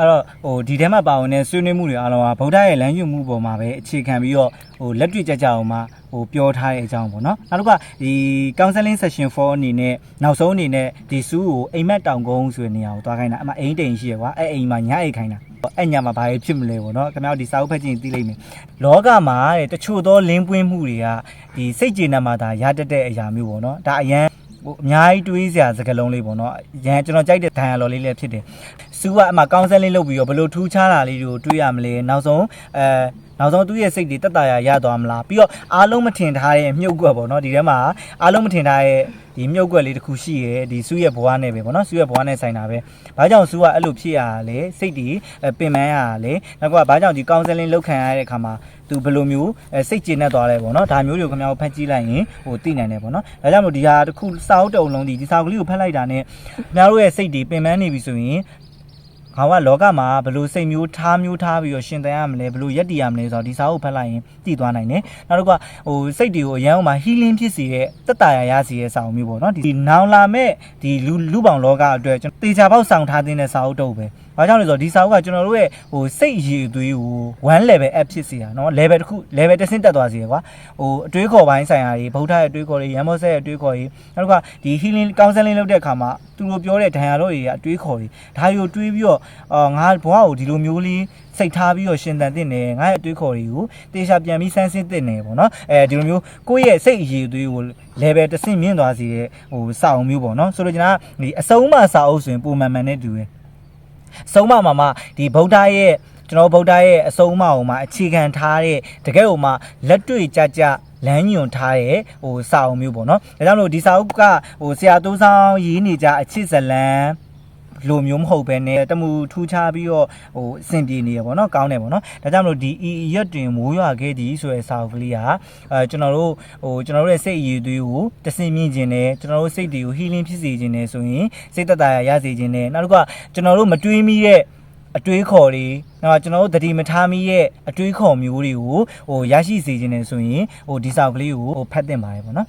အဲ့တော့ဟိုဒီထဲမှာပါဝင်တဲ့ဆွေးနွေးမှုတွေအားလုံးကဗုဒ္ဓရဲ့လမ်းညွှန်မှုပေါ်မှာပဲအခြေခံပြီးတော့ဟိုလက်တွေ့ကြကြအောင်မှဟိုပြောထားတဲ့အကြောင်းပေါ့နော်နောက်တစ်ခါဒီ counseling session 4အနေနဲ့နောက်ဆုံးအနေနဲ့ဒီစူးကိုအိမ်မက်တောင်ကုန်းဆိုတဲ့နေရာကိုသွားခိုင်းတာအမှအိမ်တိန်ရှိရကွာအဲ့အိမ်မှာညအိတ်ခိုင်းတာအဲ့ညမှာဘာတွေဖြစ်မလဲပေါ့နော်ခင်ဗျားတို့ဒီစာအုပ်ဖတ်ကြည့်ရင်သိလိမ့်မယ်လောကမှာတဲ့တချို့သောလင်းပွင့်မှုတွေကဒီစိတ်ကျေနပ်မှသာရတတ်တဲ့အရာမျိုးပေါ့နော်ဒါအရန် ဟိုအများကြီးတွေးစရာစကားလုံးလေးပေါ့နော်ရန်ကျွန်တော်ကြိုက်တဲ့ဒိုင်ယာလော်လေးလည်းဖြစ်တယ်စူးကအမှကောင်းဆယ်လေးလုပ်ပြီးတော့ဘယ်လိုထူးခြားတာလေးတွေကိုတွေးရမလဲနောက်ဆုံးအဲ နောက်ဆုံးသူ့ရဲ့စိတ်တွေတက်တာရရသွားမလားပြီးတော့အားလုံးမထင်ထားတဲ့မြုပ်ကွက်ပေါ့နော်ဒီထဲမှာအားလုံးမထင်ထားတဲ့ဒီမြုပ်ကွက်လေးတစ်ခုရှိရယ်ဒီစူးရဲ့ဘဝနဲ့ပဲပေါ့နော်စူးရဲ့ဘဝနဲ့ဆိုင်တာပဲဘာကြောင့်စူးကအဲ့လိုဖြစ်ရတာလဲစိတ်တွေအဲပင်ပန်းရတာလဲနောက်ကဘာကြောင့်ဒီကောင်းဆယ်လေးလုပ်ခံရတဲ့အခါမှာသူဘယ်လိုမျိုးအဲစိတ်ကျေနပ်သွားလဲပေါ့နော်ဒါမျိုးတွေကိုခင်ဗျားတို့ဖတ်ကြည့်လိုက်ရင်ဟိုသိနိုင်တယ်ပေါ့နော်ဒါကြောင့်မို့ဒီဟာတစ်ခုစာအုပ်တုံလုံးဒီဒီစာအုပ်ကလေးကိုဖတ်လိုက်တာနဲ့ခင်ဗျားတို့ရဲ့စိတ်တွေပင်ပန်းနေပြီဆိုရင်ခေါ င်းကလောကမှာဘယ်လိုစိတ်မျိုးထားမျိုးထားပြီးတော့ရှင်သန်ရမလဲဘယ်လိုရက်တည်ရမလဲဆိုတော့ဒီစာအုပ်ဖတ်လိုက်ရင်သိသွားနိုင်တယ်နောက်တစ်ခုကဟိုစိတ်တွေကိုအရန်အောင်မှာ healing ဖြစ်စေတဲ့တက်တာရရစေတဲ့စာအုပ်မျိုးပေါ့နော်ဒီနောင်လာမဲ့ဒီလူလူပေါင်းလောကအတွက်ကျွန်တော်တေချာပေါက်ဆောင်ထားတဲ့စာအုပ်တုပ်ပဲ။ဘာကြောင့်လဲဆိုတော့ဒီစာအုပ်ကကျွန်တော်တို့ရဲ့ဟိုစိတ်ရည်အသွေးကို1 level up ဖြစ်စေတာနော် level တစ်ခု level တစ်ဆင့်တက်သွားစေရကွာ။ဟိုအတွေးခေါ်ပိုင်းဆိုင်ရာတွေဗုဒ္ဓရဲ့အတွေးခေါ်တွေရန်မောဆက်ရဲ့အတွေးခေါ်တွေနောက်တစ်ခါဒီ healing counseling လုပ်တဲ့အခါမှာသူတို့ပြောတဲ့ဒဏ်ရာတော့တွေကအတွေးခေါ်တွေဒါတွေကိုတွေးပြီးတော့အာငါဘဝကိုဒီလိုမျိုးလေးစိတ်ထားပြီးတော့ရှင်သန်တင်နေငါရဲ့အတွေးခေါ်တွေကိုတေချာပြန်ပြီးစမ်းစစ်တင်နေပေါ့နော်အဲဒီလိုမျိုးကိုယ့်ရဲ့စိတ်အရေးအသွေးကို level တစ်ဆင့်မြင့်သွားစေတဲ့ဟိုစာအုပ်မျိုးပေါ့နော်ဆိုတော့ကျွန်တော်ဒီအစုံမစာအုပ်ဆိုရင်ပုံမှန်မှန်နဲ့တူတယ် ဆုံးမမှာမှဒီဗုဒ္ဓရဲ့ကျွန်တော်ဗုဒ္ဓရဲ့အဆုံးအမအောင်မှာအခြေခံထားတဲ့တကယ်ဟိုမှာလက်တွေ့ကြကြလမ်းညွန်ထားတဲ့ဟိုစာအုပ်မျိုးပေါ့နော်ဒါကြောင့်မလို့ဒီစာအုပ်ကဟိုဆရာတိုးဆောင်ရေးနေကြအချစ်ဇလန် လိုမျိုးမဟုတ်ပဲねတမှုထူးခြားပြီးတော့ဟိုအဆင်ပြေနေရပေါ့နော်ကောင်းတယ်ပေါ့နော်ဒါကြောင့်မလို့ဒီအီရက်တွင်မိုးရွာခဲ့သည်ဆိုတဲ့စာအုပ်ကလေးကအဲကျွန်တော်တို့ဟိုကျွန်တော်တို့ရဲ့စိတ်အည်သွေးကိုတဆင်မြင့်ခြင်းနဲ့ကျွန်တော်တို့စိတ်တွေကို healing ဖြစ်စေခြင်းနဲ့ဆိုရင်စိတ်သက်သာရရစေခြင်းနဲ့နောက်တစ်ခုကကျွန်တော်တို့မတွေးမိတဲ့အတွေးခေါ်တွေနော်ကျွန်တော်တို့တတိမထားမိရဲ့အတွေးခေါ်မျိုးတွေကိုဟိုရရှိစေခြင်းနဲ့ဆိုရင်ဟိုဒီစာအုပ်ကလေးကိုဟိုဖတ်တင်ပါတယ်ပေါ့နော်